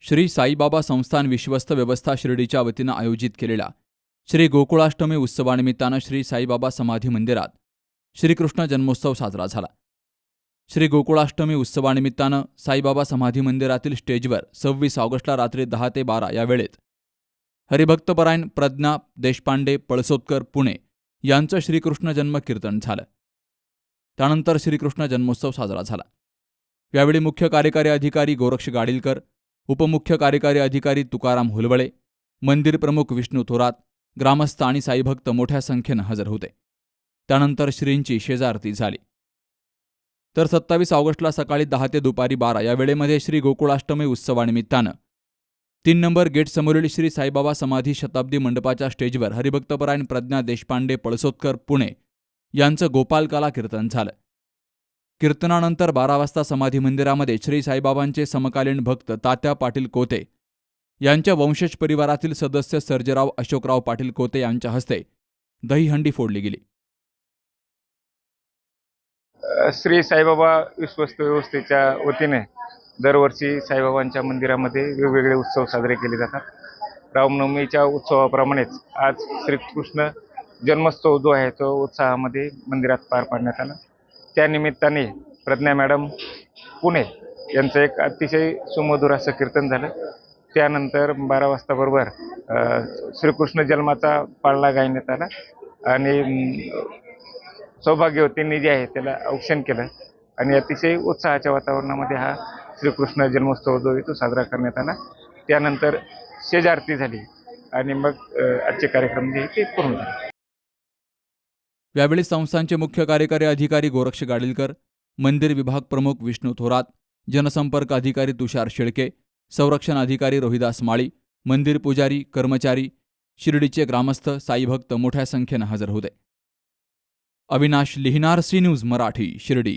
श्री साईबाबा संस्थान विश्वस्त व्यवस्था शिर्डीच्या वतीनं आयोजित केलेला श्री गोकुळाष्टमी उत्सवानिमित्तानं श्री साईबाबा समाधी मंदिरात श्रीकृष्ण जन्मोत्सव साजरा झाला. श्री गोकुळाष्टमी उत्सवानिमित्तानं साईबाबा समाधी मंदिरातील स्टेजवर सव्वीस ऑगस्टला रात्री दहा ते बारा या वेळेत हरिभक्तपरायण प्रज्ञा देशपांडे पळसोदकर पुणे यांचं श्रीकृष्ण जन्म कीर्तन झालं. त्यानंतर श्रीकृष्ण जन्मोत्सव साजरा झाला. यावेळी मुख्य कार्यकारी अधिकारी गोरक्ष गाडीलकर उपमुख्य कार्यकारी अधिकारी तुकाराम हुलवळे मंदिर प्रमुख विष्णू थोरात ग्रामस्थ आणि साईभक्त मोठ्या संख्येनं हजर होते त्यानंतर श्रींची शेजारती झाली तर सत्तावीस ऑगस्टला सकाळी दहा ते दुपारी बारा या वेळेमध्ये श्री गोकुळाष्टमी उत्सवानिमित्तानं तीन नंबर गेट समोरील श्री साईबाबा समाधी शताब्दी मंडपाच्या स्टेजवर हरिभक्तपरायण प्रज्ञा देशपांडे पळसोदकर पुणे यांचं गोपालकाला कीर्तन झालं. कीर्तनानंतर बारा वाजता समाधी मंदिरामध्ये श्री साईबाबांचे समकालीन भक्त तात्या पाटील कोते यांच्या वंशज परिवारातील सदस्य सर्जेराव अशोकराव पाटील कोते यांच्या हस्ते दहीहंडी फोडली गेली. श्री साईबाबा विश्वस्त व्यवस्थेच्या वतीने दरवर्षी साईबाबांच्या मंदिरामध्ये वेगवेगळे उत्सव साजरे केले जातात. रामनवमीच्या उत्सवाप्रमाणेच आज श्रीकृष्ण जन्मोत्सव जो आहे तो उत्साहामध्ये मंदिरात पार पाडण्यात आला. त्या निमित्ताने प्रज्ञा मॅडम पुणे यांचं एक अतिशय सुमधुर असं कीर्तन झालं. त्यानंतर बारा वाजताबरोबर श्रीकृष्ण जन्माचा पाळला गायण्यात आला आणि सौभाग्यवतींनी जे आहे त्याला औक्षण केलं आणि अतिशय उत्साहाच्या वातावरणामध्ये हा श्रीकृष्ण जन्मोत्सव जो आहे तो साजरा करण्यात आला. त्यानंतर शेजारती झाली आणि मग आजचे कार्यक्रम जे आहे ते पूर्ण झाले. यावेळी संस्थांचे मुख्य कार्यकारी अधिकारी गोरक्ष गाडीलकर मंदिर विभाग प्रमुख विष्णू थोरात जनसंपर्क अधिकारी तुषार शेळके संरक्षण अधिकारी रोहिदास माळी मंदिर पुजारी कर्मचारी शिर्डीचे ग्रामस्थ साईभक्त मोठ्या संख्येनं हजर होते. Avinash Lihinar C news Marathi Shirdi.